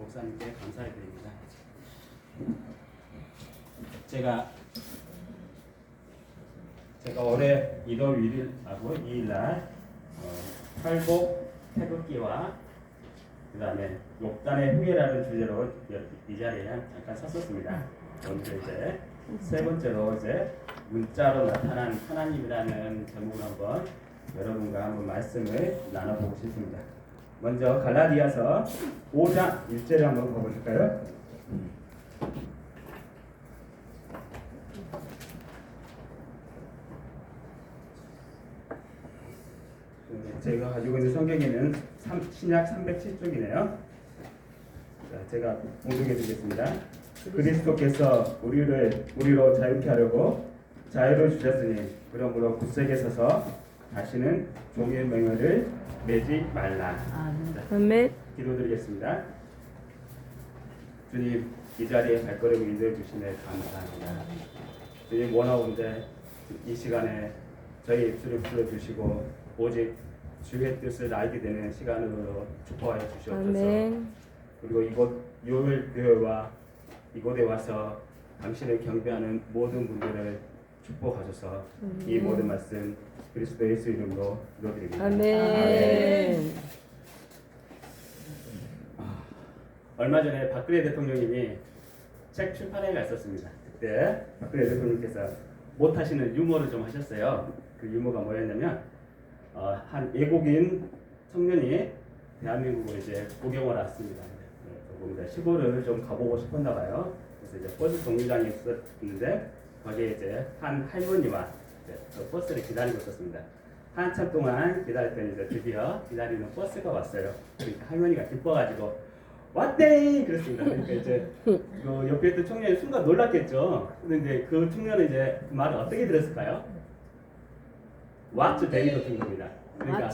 목사님께 감사를 드립니다. 제가 제가 올해 1월 1일하고 2일날 어, 팔복 태극기와 그 다음에 욕단의 후예라는 주제로 이 자리에 잠깐 섰었습니다. 오늘 이제 세 번째로 이제 문자로 나타난 하나님이라는 제목을 한번 여러분과 한번 말씀을 나눠보고 싶습니다. 먼저 갈라디아서 5장 1절을 한번 봐보실까요? 네, 제가 가지고 있는 성경에는 삼- 신약 307쪽이네요. 자, 제가 공독해 드리겠습니다. 그리스도께서 우리를 우리로 자유케 하려고 자유를 주셨으니 그러므로 굳세게 서서 다시는 종의 명예를 매지 말라. 자, 아멘. 기도드리겠습니다. 주님 이 자리에 발걸음을 인도해 주시네 감사합니다. 주님 원하온데 이 시간에 저희 입술을 풀어주시고 오직 주의 뜻을 알게 되는 시간으로 축복하여 주시옵소서. 아멘. 그리고 이곳 요엘 교회와 이곳에 와서 당신을 경배하는 모든 분들을 축복하셔서 이 모든 말씀 그리스도 예수 이름으로 기도드립니다. 아멘. 얼마 전에 박근혜 대통령님이 책 출판회가 있었습니다. 그때 박근혜 대통령께서 못하시는 유머를 좀 하셨어요. 그 유머가 뭐였냐면 어, 한 외국인 청년이 대한민국을 이제 구경을 왔습니다. 네, 조금 이제 시골을 좀 가보고 싶었나 봐요. 그래서 이제 버스 정류장에 있었는데 거기에 이제 한 할머니와 이제 그 버스를 기다리고 있었습니다. 한참 동안 기다렸더니 이제 드디어 기다리는 버스가 왔어요. 그러니까 할머니가 기뻐가지고 왔대 그랬습니다. 그러니까 이제 그 옆에 있던 청년이 순간 놀랐겠죠. 근데 이제 그 청년은 이제 그 말을 어떻게 들었을까요? What's day로 든 겁니다. 그러니까?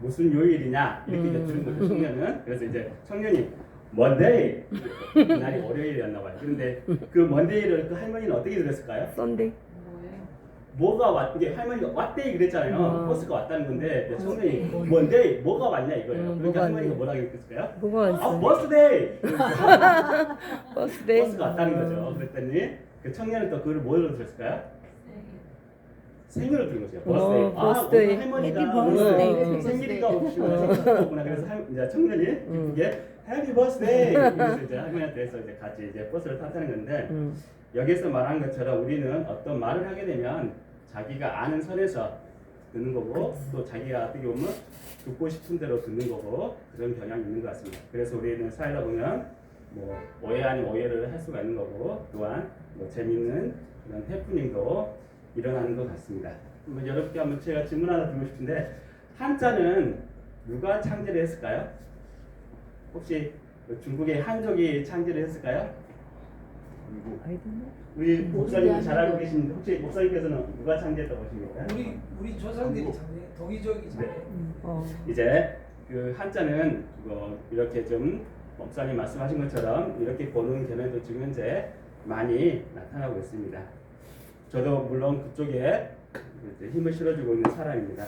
무슨 요일이냐 이렇게 이제 들은 거죠 청년은. 그래서 이제 청년이 Monday 그날이 월요일이었나 봐요. 그런데 그 Monday를 그 할머니는 어떻게 들었을까요? 썬데이. 뭐가 왔 이게 할머니가 왔대 그랬잖아요. 음. 버스가 왔다는 건데 이제 청년이 뭐, Monday 뭐가 왔냐 이거예요. 음, 그러니까 뭐가 할머니가 왔냐. 뭐라고 했을까요? 뭐가 아 왔어? 버스데이. 버스데이. 버스가 왔다는 거죠. 그랬더니 그 청년은 또 그걸 뭐로 들었을까요? 생일을 들은 거죠. 버스데이. 어, 아, 버스데이. 오늘 할머니가 오늘 버스데이. 생일이가 오시구나. 그래서 할, 이제 청년이 음. 이게 해피 버스데이. 그래서 이제 할머니한테 해서 이제 같이 이제 버스를 탔다는 건데 음. 여기서 말한 것처럼 우리는 어떤 말을 하게 되면 자기가 아는 선에서 듣는 거고 또 자기가 어떻게 보면 듣고 싶은 대로 듣는 거고 그런 경향이 있는 것 같습니다. 그래서 우리는 살다 보면 뭐 오해 아닌 오해를 할 수가 있는 거고 또한 뭐 재밌는 그런 해프닝도 일어나는 것 같습니다. 여러분께 한번 제가 질문 하나 드리고 싶은데 한자는 누가 창제를 했을까요? 혹시 그 중국의 한족이 창제를 했을까요? 우리 목사님 잘 알고 계신데 혹시 목사님께서는 누가 창제했다고 보십니까? 우리 우리 조상들이 참네 동이족이 참네. 어. 이제 그 한자는 뭐 이렇게 좀 목사님 말씀하신 것처럼 이렇게 보는 견해도 지금 현재 많이 나타나고 있습니다. 저도 물론 그쪽에 힘을 실어주고 있는 사람입니다.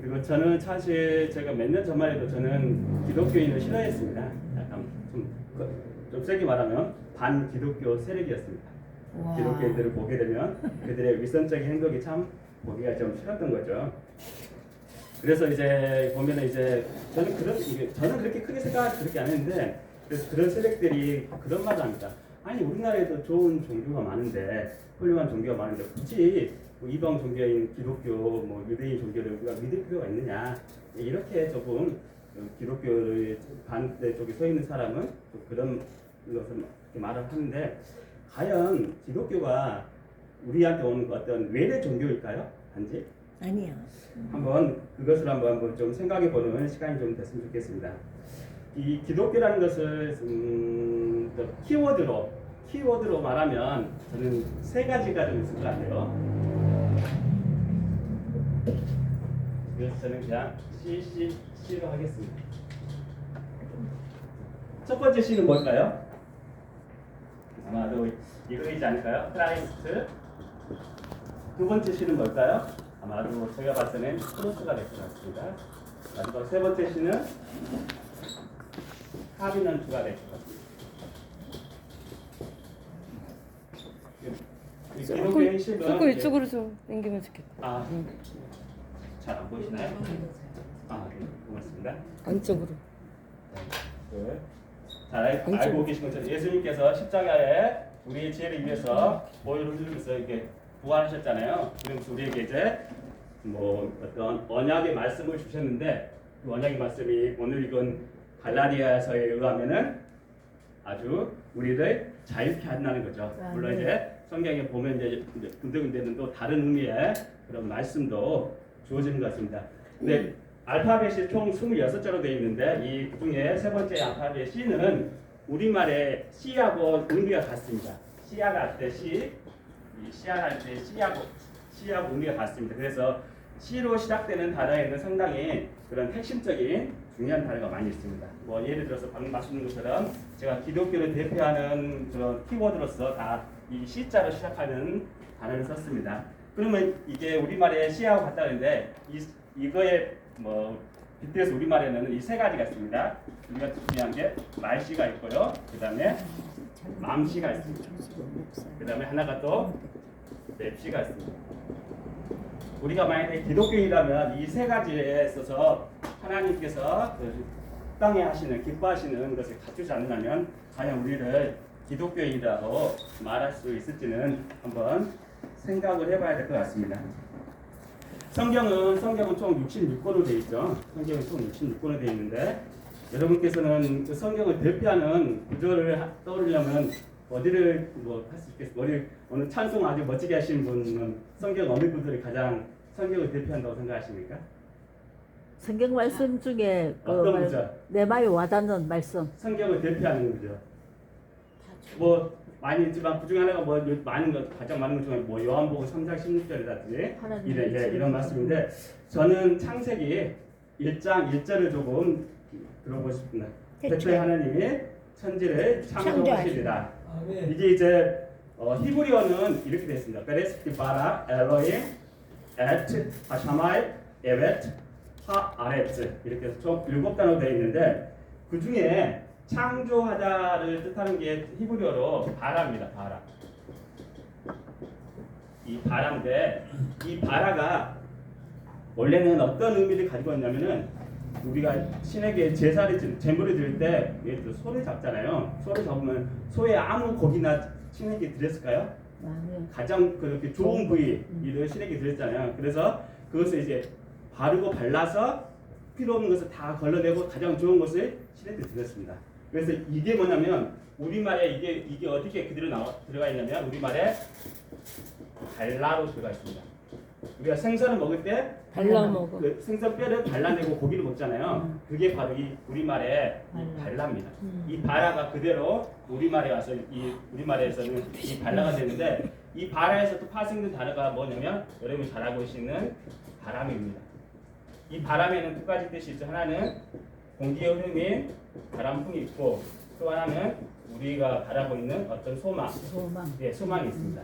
그리고 저는 사실 제가 몇 년 전만 해도 저는 기독교인을 싫어했습니다. 약간 좀, 그- 좀 세게 말하면 반 기독교 세력이었습니다. 와. 기독교인들을 보게 되면 그들의 위선적인 행동이 참 보기가 좀 싫었던 거죠. 그래서 이제 보면은 이제 저는 그런 저는 그렇게 크게 생각 그렇게 안 했는데 그래서 그런 세력들이 그런 말을 합니다. 아니 우리나라에도 좋은 종교가 많은데 훌륭한 종교가 많은데 굳이 뭐 이방 종교인 기독교 뭐 유대인 종교를 우리가 믿을 필요가 있느냐 이렇게 조금 기독교를 반대 쪽에 서 있는 사람은 좀 그런 것을 말을 하는데 과연 기독교가 우리한테 오는 어떤 외래 종교일까요? 단지 아니야. 한번 그것을 한번, 좀 생각해 보는 시간이 좀 됐으면 좋겠습니다. 이 기독교라는 것을 음, 또 키워드로 키워드로 말하면 저는 세 가지가 좀 있을 것 같아요. 그래서 저는 그냥 C C C로 하겠습니다. 첫 번째 C는 뭘까요? 아마도 이거이지 않을까요? 크라이스트. 두 번째 C는 뭘까요? 아마도 제가 봤을 때는 크로스가 될 것 같습니다. 마지막 세 번째 C는 합의는 추가될 것 같습니다. 이 기독교인 식은 조금 이제- 이쪽으로 좀 당기면 좋겠다. 아, 잘 안 보이시나요? 아, 네, 고맙습니다. 안쪽으로. 그, 잘 알고 계신 것처럼 예수님께서 십자가에 우리의 죄를 위해서 보혈을 흘리면서 이렇게 부활하셨잖아요. 그러면서 우리에게 이제 뭐 어떤 언약의 말씀을 주셨는데 그 언약의 말씀이 오늘 읽은 갈라디아서에 의하면은 아주 우리를 자유케 한다는 거죠. 물론 이제 성경에 보면 이제 군데군데는 또 다른 의미의 그런 말씀도 주어지는 것 같습니다. 근데 알파벳이 총 26자로 되어 있는데 이 그중에 세 번째 알파벳 C는 우리말의 C하고 의미가 같습니다. C하고 할때 C, 이 C하고 할때 C하고 C하고 의미가 같습니다. 그래서 C로 시작되는 단어에는 상당히 그런 핵심적인 중요한 단어가 많이 있습니다. 뭐 예를 들어서 방금 말씀드린 것처럼 제가 기독교를 대표하는 그런 키워드로서 다 이 C자로 시작하는 단어를 썼습니다. 그러면 이게 우리말에 C하고 같다는데 이 이거에 뭐 빗대서 우리말에는 이 세 가지가 있습니다. 우리가 중요한 게 말씨가 있고요. 그 다음에 맘씨가 있습니다. 그 다음에 하나가 또 맵씨가 있습니다. 우리가 만약에 기독교인이라면 이 세 가지에 있어서 하나님께서 그 땅에 하시는 기뻐하시는 것을 갖추지 않는다면 과연 우리를 기독교인이라고 말할 수 있을지는 한번 생각을 해봐야 될 것 같습니다. 성경은 성경은 총 66권으로 되어 있죠. 성경은 총 66권으로 되어 있는데 여러분께서는 그 성경을 대표하는 구절을 하- 떠올리려면 어디를 뭐 할 수 있겠어요? 어디 어느 찬송 아주 멋지게 하신 분은 성경 어느 구절이 가장 성경을 대표한다고 생각하십니까? 성경 말씀 중에 그 어떤 말- 구절? 내 마음에 와닿는 말씀 성경을 대표하는 구절. 뭐 많이 있지만 그 중에 하나가 뭐 요- 많은 것 가장 많은 것 중에 뭐 요한복음 3장 16절이라든지 하나님 이런 예, 말씀. 이런 말씀인데 저는 창세기 1장 1절을 조금 들어보고 싶습니다. 대체 하나님이 천지를 창조하시리라. 아멘. 이게 이제 어, 히브리어는 이렇게 되어 있습니다. 베레스티 바라 엘로임 에트 하샤마이 에벳 하 아레츠 이렇게 해서 총 일곱 단어로 되어 있는데 그 중에 창조하다를 뜻하는 게 히브리어로 바라입니다. 바라. 이 바라인데 이 바라가 원래는 어떤 의미를 가지고 있냐면은 우리가 신에게 제사를 드- 제물을 드릴 때 예를 들어 소를 잡잖아요. 소를 잡으면 소의 아무 고기나 신에게 드렸을까요? 가장 그렇게 좋은 부위를 신에게 드렸잖아요. 그래서 그것을 이제 바르고 발라서 필요 없는 것을 다 걸러내고 가장 좋은 것을 신에게 드렸습니다. 그래서 이게 뭐냐면 우리말에 이게 이게 어떻게 그대로 나와 들어가 있냐면 우리말에 발라로 들어가 있습니다. 우리가 생선을 먹을 때 발라 먹어. 그 생선 뼈를 발라내고 고기를 먹잖아요. 그게 바로 이 우리말의 이 발라. 발라입니다. 이 바라가 그대로 우리말에 와서 이 우리말에서는 이 발라가 되는데 이 바라에서 또 파생된 단어가 뭐냐면 여러분이 잘 알고 계시는 바람입니다. 이 바람에는 두 가지 뜻이 있죠. 하나는 공기의 흐름인 바람풍이 있고 또 하나는 우리가 바라고 있는 어떤 소망, 소망. 예, 소망이 있습니다.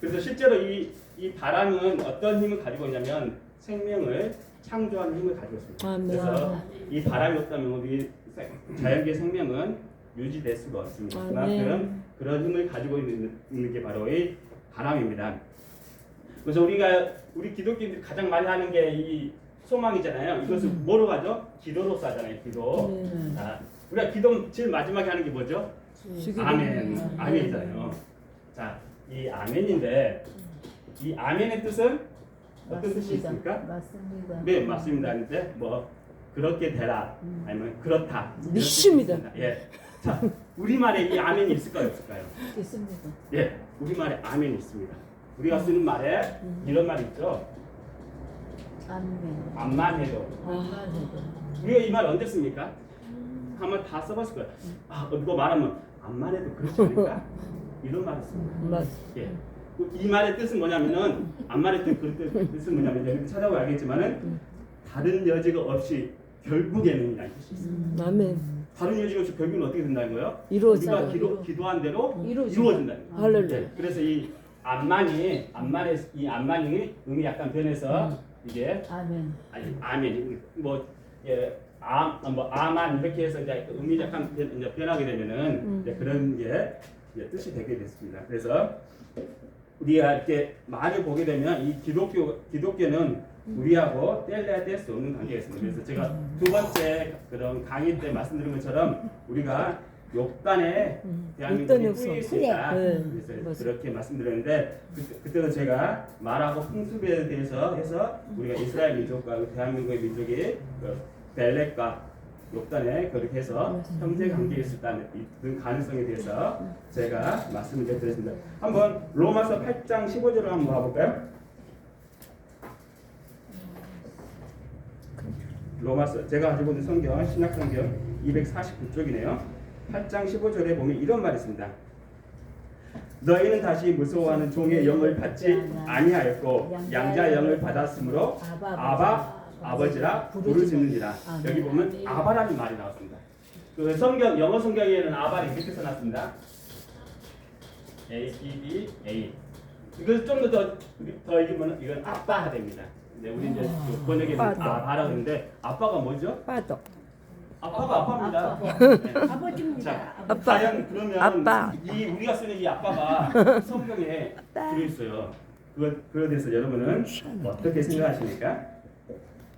그래서 실제로 이, 이 바람은 어떤 힘을 가지고 있냐면 생명을 창조하는 힘을 가지고 있습니다. 아멘. 그래서 이 바람이 없다면 우리 세- 자연계 생명은 유지될 수가 없습니다. 아멘. 그만큼 그런 힘을 가지고 있는, 있는 게 바로 이 바람입니다. 그래서 우리가 우리 기독교인들이 가장 많이 하는 게이 소망이잖아요. 이것을 뭐로 가죠? 기도로 하잖아요. 기도. 네. 자, 우리가 기도 제일 마지막에 하는 게 뭐죠? 죽이는 아멘. 아멘이잖아요. 자, 이 아멘인데 이 아멘의 뜻은 어떤 뜻이. 있습니까? 맞습니다. 네, 맞습니다. 근데 뭐 그렇게 되라 아니면 그렇다. 믿습니다. 예. 자, 우리말에 이 아멘이 있을까요, 없을까요? 있습니다. 예, 우리말에 아멘이 있습니다. 우리가 쓰는 말에 이런 말이 있죠. 아멘. 암만 해도 아멘. 우리가 이 말 언제 씁니까? 한번 다 써봤을 거예요. 아, 누가 말하면 암만 해도 그렇지 않을까? 이런 말을 씁니다. 맞. 예. 이 말의 뜻은 뭐냐면은 암말의 뜻, 그 뜻- 뜻은 뭐냐면 찾아보면 알겠지만은 다른 여지가 없이 결국에는 이라는 뜻이 있습니다. 아멘. 다른 여지가 없이 결국은 어떻게 된다는 거예요? 이루어진다. 우리가 기도, 기도한 대로 이루어진다. 이루어진다는 거예요. 할렐루야. 예. 그래서 이 암만이 암만의 이 암만이 의미 약간 변해서 이게 아멘. 아니 아멘 뭐 예, 아, 뭐 아만 이렇게 해서 이제 그 의미 약간 변, 이제 변하게 되면은 음. 이제 그런 게 이제 뜻이 되게 됐습니다. 그래서 우리가 이렇게 많이 보게 되면 이 기독교 기독교는 우리하고 뗄래야 뗄 수 없는 관계가 있습니다. 그래서 제가 두 번째 그런 강의 때 말씀드린 것처럼 우리가 욕단에 음. 대한민국이 욕단이 뿌일 없어. 수 있다. 네. 그래서 맞아. 그렇게 말씀드렸는데 그, 그때는 제가 말하고 풍습에 대해서 해서 우리가 이스라엘 민족과 그 대한민국의 민족이 그 벨렉과 욕단에 그렇게 해서 형제 관계에 있었다는 이 가능성에 대해서 제가 말씀을 드렸습니다. 한번 로마서 8장 15절을 한번 봐볼까요? 로마서 제가 가지고 있는 성경 신약 성경 249쪽이네요. 8장 15절에 보면 이런 말이 있습니다. 너희는 다시 무서워하는 종의 영을 받지 아니하였고 양자 영을 받았으므로 아바 아버지라 부르짖느니라. 여기 보면 아바라는 말이 나왔습니다. 그 성경 영어 성경에는 아바를 이렇게 써놨습니다. A B B A. 이걸 좀더더 더 읽으면 이건 아빠가 됩니다. 이제 우리 이제 그 번역에는 아빠. 아바라고 하는데 아빠가 뭐죠? 빠져. 아빠가 아빠입니다. 아빠. 네. 아버지입니다. 자, 아빠. 과연 그러면 아빠. 이 우리가 쓰는 이 아빠가 성경에 들어 있어요. 그거 그에 대해서 여러분은 어떻게 생각하십니까?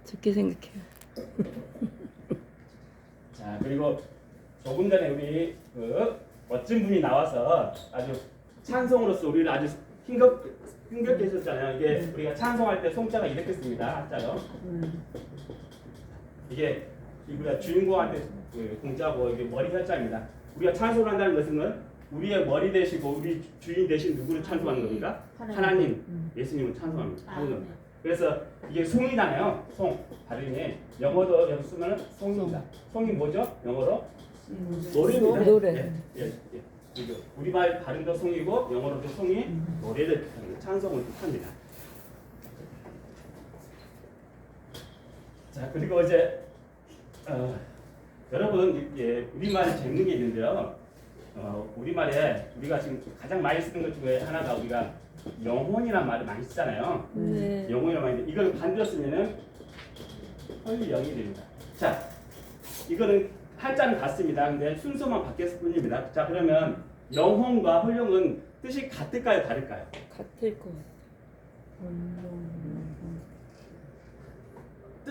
좋게 생각해요. 자 그리고 조금 전에 우리 그 멋진 분이 나와서 아주 찬송으로서 우리를 아주 힘겹 힘겹게 해줬잖아요. 이게 우리가 찬송할 때 송자가 이렇게 씁니다. 한자로 음. 이게 우리가 주인공한테 그 공짜고 이게 머리 혈자입니다. 우리가 찬송을 한다는 것은 우리의 머리 되시고 우리 주인 대신 누구를 찬송하는 겁니까? 하나님. 하나님, 음. 예수님을 찬송합니다. 하는. 겁니다. 그래서 이게 송이잖아요. 송 발음이 영어도 여기 쓰면 송입니다. 송이 뭐죠? 영어로 노래입니다. 노래. 예, 예, 예. 이거 우리 말 발음도 송이고 영어로도 송이 노래를 뜻합니다. 찬송을 뜻합니다. 자 그리고 이제 어, 여러분 예, 우리말에 재밌는 게 있는데요. 어, 우리말에 우리가 지금 가장 많이 쓰는 것 중에 하나가 우리가 영혼이란 말을 많이 쓰잖아요. 네. 영혼이란 말인데 이걸 반대로 쓰면은 헐영이 됩니다. 자, 이거는 한자는 같습니다. 근데 순서만 바뀌었을 뿐입니다. 자, 그러면 영혼과 헐영은 뜻이 같을까요, 다를까요? 같을 것 같아.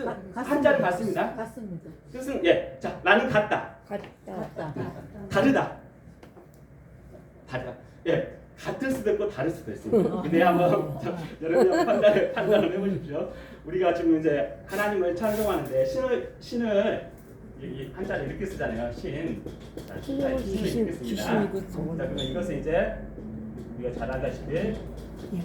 뜻, 가- 한자는 같습니다. 같습니다. 뜻은 예, 자, 나는 같다, 같다. 같다. 다르다, 다르다. 예, 같을 수도 있고 다를 수도 있습니다. 근데 한번 자, 여러분이 한번 판단을 판단을 해보십시오. 우리가 지금 이제 하나님을 찬송하는데 신을 신을 이- 한자를 이렇게 쓰잖아요. 신. 자, 신을 이렇게 씁니다. 자, 그러면 이것은 이제 우리가 잘 알다시피 지금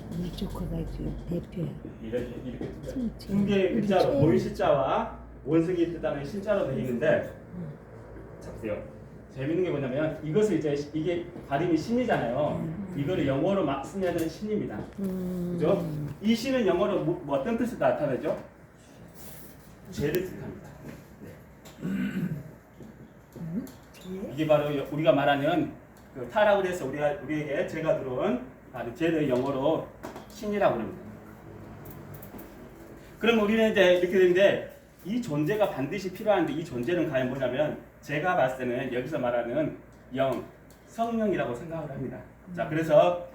대표야. 이렇게 이렇게 개의 우리 글자로. 모의 시자와 원숭이 뜻하는 신자로 되어 있는데 자 보세요. 재밌는 게 뭐냐면 이것을 이제 시- 이게 발음이 신이잖아요. 이거를 영어로 막 쓰면은 신입니다. 음. 그죠? 이 신은 영어로 뭐, 뭐 어떤 뜻을 나타내죠? 죄를 뜻합니다. 네. 이게 바로 여- 우리가 말하는 그 타락을 해서 우리가 우리에게 죄가 들어온 바로 죄를 영어로 신이라고 합니다. 그럼 우리는 이제 이렇게 되는데 이 존재가 반드시 필요한데 이 존재는 과연 뭐냐면 제가 봤을 때는 여기서 말하는 영, 성령이라고 생각을 합니다. 자, 그래서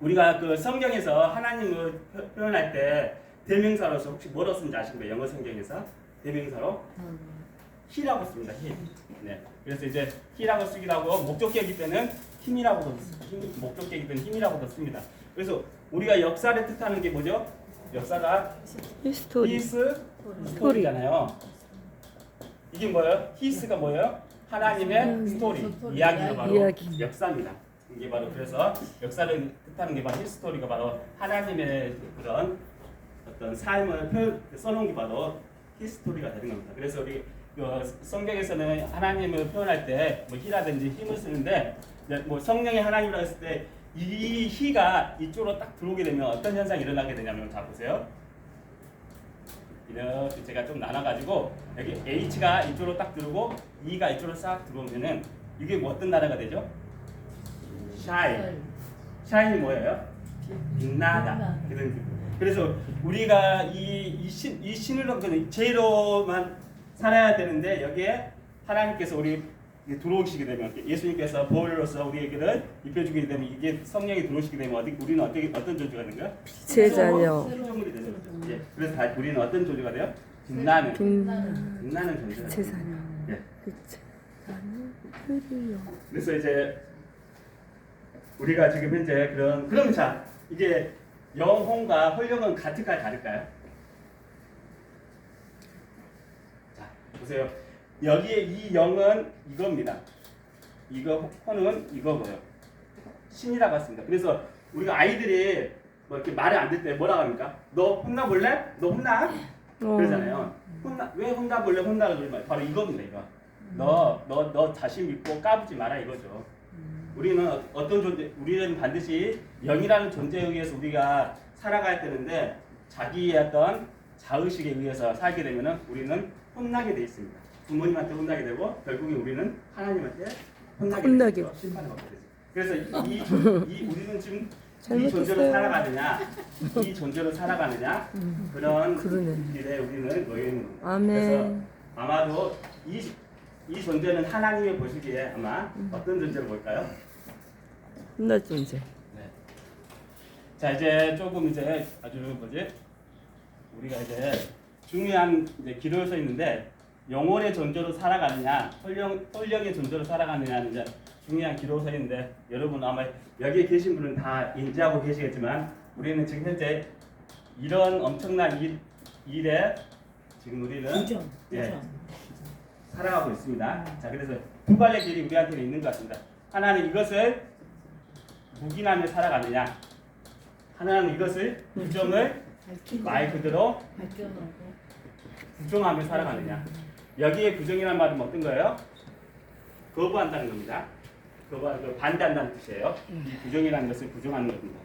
우리가 그 성경에서 하나님을 표- 표현할 때 대명사로서 혹시 뭐로 쓰는지 아십니까? 영어 성경에서 대명사로 히라고 씁니다. 히. 네. 그래서 이제 히라고 쓰기도 하고 목적격일 때는 힘이라고도. 힘, 목적격일 때는 힘이라고도 씁니다. 그래서 우리가 역사를 뜻하는 게 뭐죠? 역사가 히스토리. 히스 스토리잖아요. 이게 뭐예요? 히스가 뭐예요? 하나님의 스토리, 스토리, 이야기가 바로 이야기. 역사입니다. 이게 바로 그래서 역사를 뜻하는 게 바로 히스토리가 바로 하나님의 그런 어떤 삶을 표- 써놓은 게 바로 히스토리가 되는 겁니다. 그래서 우리 그 성경에서는 하나님을 표현할 때뭐 히라든지 힘을 쓰는데 뭐 성령의 하나님이라고 했을 때이 히가 이쪽으로 딱 들어오게 되면 어떤 현상이 일어나게 되냐면 자 보세요. 이렇게 제가 좀 나눠가지고 여기 H가 이쪽으로 딱 들어오고 E가 이쪽으로 싹 들어오면은 이게 뭐 어떤 단어가 되죠? 샤인. 샤인이 뭐예요? 빛나다. 그래서 우리가 이, 이 신, 이 신으로, 그 제로만 살아야 되는데 여기에 하나님께서 우리 들어오시게 되면 예수님께서 보혈로서 우리에게를 입혀주게 되면 이게 성령이 들어오시게 되면 어디 우리는 어떻게 어떤 존재가 되는 거야? 제 자녀. 피조물이 되는 거죠. 예. 그래서 다 우리는 어떤 존재가 돼요? 빛나는 빛나는 빛나는 존재가 제 돼요. 자녀. 예. 빛의 자녀. 흐리요. 그래서 이제 우리가 지금 현재 그런 그럼 자 이게 영혼과 홀령은 같을까요 다를까요? 자 보세요 여기에 이 영은 이겁니다. 이거 혼은 이거고요. 신이라고 했습니다. 그래서 우리가 아이들이 뭐 이렇게 말이 안 될 때 뭐라고 합니까? 너 혼나볼래? 너 혼나? 어. 그러잖아요. 혼나 왜 혼나볼래? 혼나라 그러지 말. 바로 이겁니다. 이거. 너너너 자신 믿고 까부지 마라 이거죠. 우리는 어- 어떤 존재? 우리는 반드시 영이라는 존재에 의해서 우리가 살아가야 되는데 자기의 어떤 자의식에 의해서 살게 되면은 우리는 혼나게 돼 있습니다. 부모님한테 혼나게 되고 결국에 우리는 하나님한테 혼나게. 되죠. 심판을 받게 되죠. 그래서 이, 이, 이 우리는 지금 이. 존재로 살아가느냐, 이 존재로 살아가느냐 그런 그러네. 길에 우리는 놓여 있는 겁니다. 그래서 아멘. 아마도 이, 이 존재는 하나님이 보시기에 아마 어떤 존재로 볼까요? 혼날 존재. 네. 자 이제 조금 이제 아주 뭐지 우리가 이제 중요한 이제 기로에 서 있는데 영혼의 존재로 살아가느냐 홀령 홀령의 존재로 살아가느냐는 이제 중요한 기로에 서 있는데 여러분 아마 여기에 계신 분은 다 인지하고 계시겠지만 우리는 지금 현재 이런 엄청난 일, 일에 지금 우리는 부정. 예. 부정. 살아가고 있습니다. 자, 그래서 두 발의 길이 우리한테는 있는 것 같습니다. 하나는 이것을 묵인하며 살아가느냐, 하나는 이것을 부정을 말 그대로 부정하며 살아가느냐. 여기에 부정이라는 말은 어떤 거예요? 거부한다는 겁니다. 거부하는 거 반대한다는 뜻이에요. 이 부정이라는 것을 부정하는 겁니다.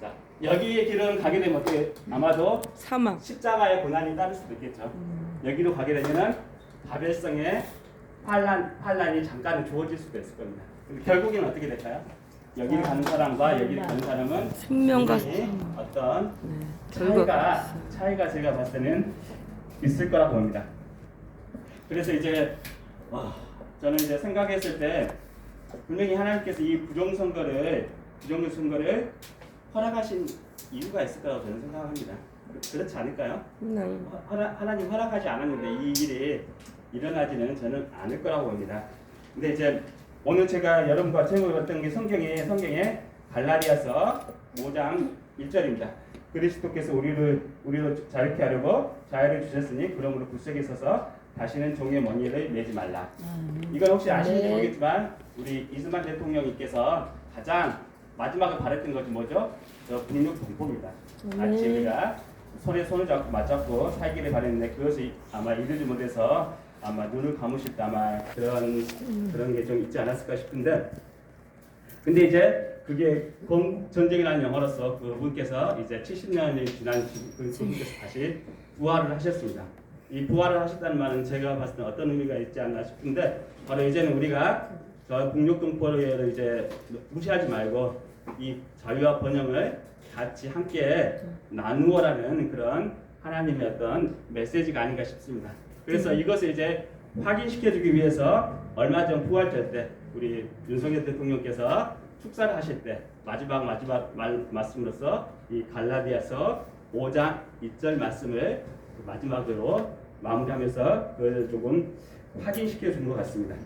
자, 여기에 길은 가게 되면 어떻게 아마도 사막. 십자가의 고난이 따를 수도 있겠죠. 여기로 가게 되면은 바벨성의 환란 환란이 잠깐은 주어질 수도 있을 겁니다. 결국에는 어떻게 될까요? 여기를 가는 사람과 여기를 가는 사람은 생명과 분명히 어떤 네. 차이가 차이가 제가 봤을 때는 있을 거라고 봅니다. 그래서 이제 와, 저는 이제 생각했을 때 분명히 하나님께서 이 부정 선거를 부정 선거를 허락하신 이유가 있을 거라고 저는 생각합니다. 그- 그렇지 않을까요? 그냥 하나, 하나님 허락하지 않았는데 이 일이 일어나지는 저는 않을 거라고 봅니다. 근데 이제 오늘 제가 여러분과 제목했던 게 성경에 성경에 갈라디아서 5장 1절입니다. 그리스도께서 우리를 우리로 자유케 하려고 자유를 주셨으니 그러므로 굳세게 서서 다시는 종의 머니를 매지 말라. 음. 이건 혹시 아시는지 네. 모르겠지만 우리 이스만 대통령님께서 가장 마지막에 바랬던 것이 뭐죠? 저 공포입니다. 같이 네. 우리가 손에 손을 잡고 맞잡고 살기를 바랬는데 그것이 아마 이르지 못해서 아마 눈을 감으실 때 아마 그런 그런 게 좀 있지 않았을까 싶은데 근데 이제 그게 공 전쟁이라는 영화로서 그 분께서 이제 70년이 지난 그 분께서 다시 부활을 하셨습니다. 이 부활을 하셨다는 말은 제가 봤을 때 어떤 의미가 있지 않나 싶은데 바로 이제는 우리가 저 국력동포를 이제 무시하지 말고 이 자유와 번영을 같이 함께 나누어라는 그런 하나님의 어떤 메시지가 아닌가 싶습니다. 그래서 이것을 이제 확인시켜주기 위해서 얼마 전 부활절 때 우리 윤석열 대통령께서 축사를 하실 때 마지막 마지막 말, 말씀으로서 이 갈라디아서 5장 2절 말씀을 마지막으로 마무리하면서 그걸 조금 확인시켜 준 것 같습니다.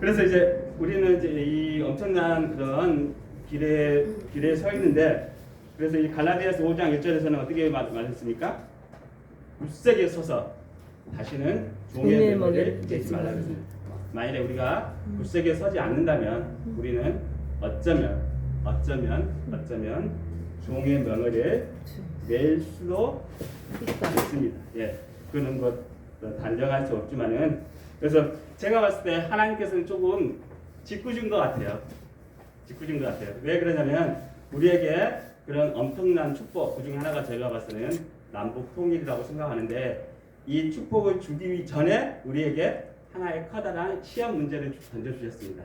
그래서 이제 우리는 이제 이 엄청난 그런 길에 길에 서 있는데 그래서 이 갈라디아서 5장 1절에서는 어떻게 말- 말했습니까? 굳세게 서서 다시는 종의 매를 내지 말라 그랬습니다. 만일에 우리가 굳세게 서지 않는다면 우리는 어쩌면 어쩌면 어쩌면 종의 명예를 낼 수도 있습니다. 예, 그는 뭐 단정할 수 없지만은 그래서 제가 봤을 때 하나님께서는 조금 짓궂은 것 같아요. 짓궂은 것 같아요. 왜 그러냐면 우리에게 그런 엄청난 축복 그 중에 하나가 제가 봤을 때는 남북 통일이라고 생각하는데 이 축복을 주기 전에 우리에게 하나의 커다란 시험 문제를 던져주셨습니다.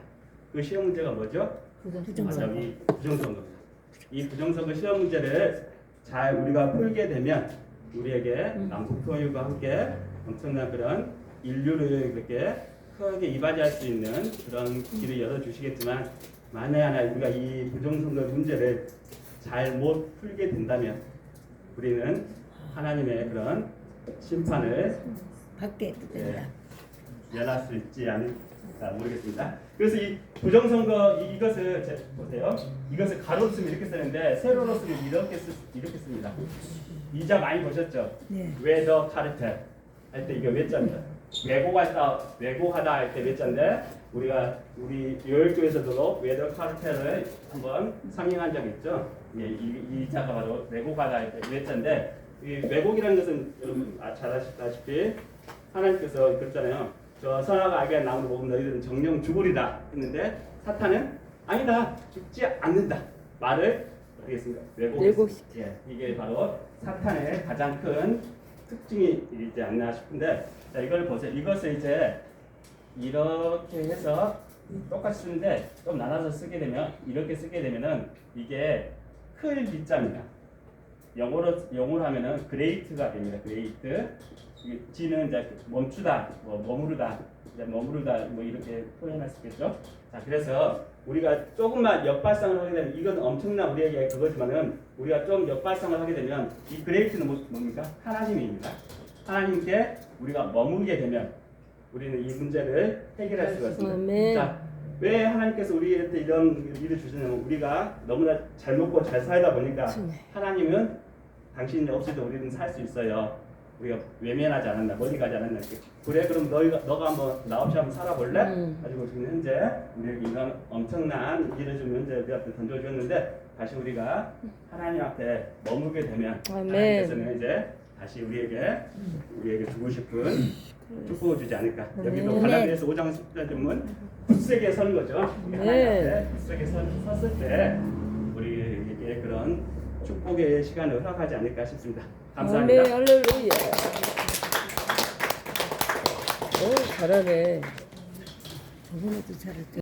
그 시험 문제가 뭐죠? 부정. 아, 여기 부정선거입니다. 이 부정선거 시험 문제를 잘 우리가 풀게 되면 우리에게 남북 통일과 함께 엄청난 그런 인류를 그렇게 크게 이바지할 수 있는 그런 길을 열어주시겠지만 만에 하나 우리가 이 부정선거 문제를 잘 못 풀게 된다면 우리는 하나님의 그런 심판을 밖에 된다. 연할 수 있지 않을까 모르겠습니다. 그래서 이 부정선거 이- 이것을 제- 보세요. 이것을 가로로 쓰면 이렇게 쓰는데 세로로 쓰면 이렇게 쓰 이렇게 씁니다. 이자 많이 보셨죠? 네. 외더 카르텔 할 때 이게 외자입니다. 왜곡하다 왜곡하다 할 때 외자인데 우리가 우리 요일교에서도 외더 카르텔을 한번 상영한 적이 있죠. 예, 이, 이 자가 바로 왜곡하다 할 때 외자인데 이 왜곡이라는 것은 여러분 아, 잘 아시다시피 하나님께서 그랬잖아요. 저 선악과 악의 나무를 먹으면 너희들은 정령 죽으리다 했는데 사탄은 아니다 죽지 않는다 말을? 왜곡했습니다. 왜곡시켜. 예, 이게 바로 사탄의 가장 큰 특징이 있지 않나 싶은데 자 이걸 보세요. 이것을 이제 이렇게 해서 똑같이 쓰는데 좀 나눠서 쓰게 되면 이렇게 쓰게 되면은 이게 클 B자입니다. 영어로 영어로 하면은 great가 됩니다. great. 이 G는 이제 멈추다, 뭐 머무르다, 이제 머무르다 뭐 이렇게 표현할 수 있겠죠. 자 그래서 우리가 조금만 역발상을 하게 되면 이건 엄청난 우리에게 그거지만은 우리가 좀 역발상을 하게 되면 이 great는 뭐- 뭡니까? 하나님입니다. 하나님께 우리가 머물게 되면 우리는 이 문제를 해결할 수가 있습니다. 자, 왜 하나님께서 우리한테 이런 일을 주시냐면 우리가 너무나 잘 먹고 잘 살다 보니까 하나님은 당신이 없이도 우리는 살 수 있어요. 우리가 외면하지 않았나, 멀리 가지 않았나. 그래, 그럼 너희가 너가 한번 나 없이 한번 살아볼래? 음. 가지고 지금 현재 이런 엄청난 일을 좀 현재 우리한테 던져주었는데 다시 우리가 하나님 앞에 머물게 되면. 하나님께서는 이제 다시 우리에게 우리에게 주고 싶은 축복을 주지 않을까. 여기도 아멘. 갈라디아서 5장 10절쯤은 굳세게 선 거죠. 우리 하나님 아멘. 앞에 굳세게 선, 섰을 때 우리에게 그런 축복의 시간을 허락하지 않을까 싶습니다. 감사합니다. 아멘 할렐루야. 오 잘하네. 저번에도 잘했죠.